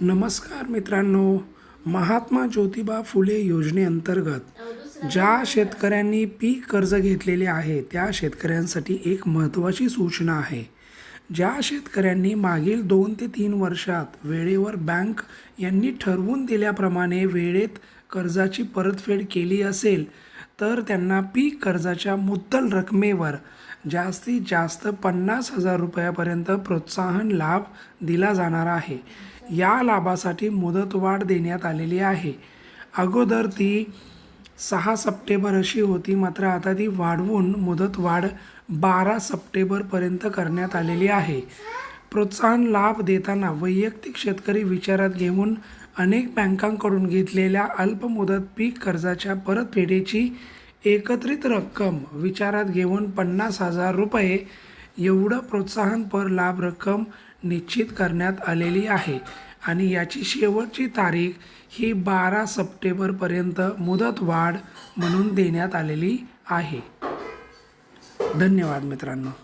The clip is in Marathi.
नमस्कार मित्रांनो महात्मा ज्योतिबा फुले योजनेअंतर्गत ज्या शेतकऱ्यांनी पीक कर्ज घेतलेले आहे त्या शेतकऱ्यांसाठी एक महत्त्वाची सूचना आहे. ज्या शेतकऱ्यांनी मागील दोन ते तीन वर्षात वेळेवर बँक यांनी ठरवून दिल्याप्रमाणे वेळेत कर्जाची परतफेड केली असेल तर त्यांना पीक कर्जाच्या मुद्दल रकमेवर जास्तीत जास्त पन्नास हजार रुपयापर्यंत प्रोत्साहन लाभ दिला जाणार आहे. या लाभासाठी मुदतवाढ देण्यात आलेली आहे. अगोदर ती सहा सप्टेंबर अशी होती मात्र आता ती वाढवून मुदतवाढ बारा सप्टेंबरपर्यंत करण्यात आलेली आहे. प्रोत्साहन लाभ देताना वैयक्तिक शेतकरी विचारात घेऊन अनेक बँकांकडून घेतलेल्या अल्पमुदत पीक कर्जाच्या परतफेडीची एकत्रित रक्कम विचारात घेऊन पन्नास हजार रुपये एवढं प्रोत्साहनपर लाभ रक्कम निश्चित करण्यात आलेली आहे. आणि याची शेवटची तारीख ही बारा सप्टेंबरपर्यंत मुदतवाढ म्हणून देण्यात आलेली आहे. धन्यवाद मित्रांनो.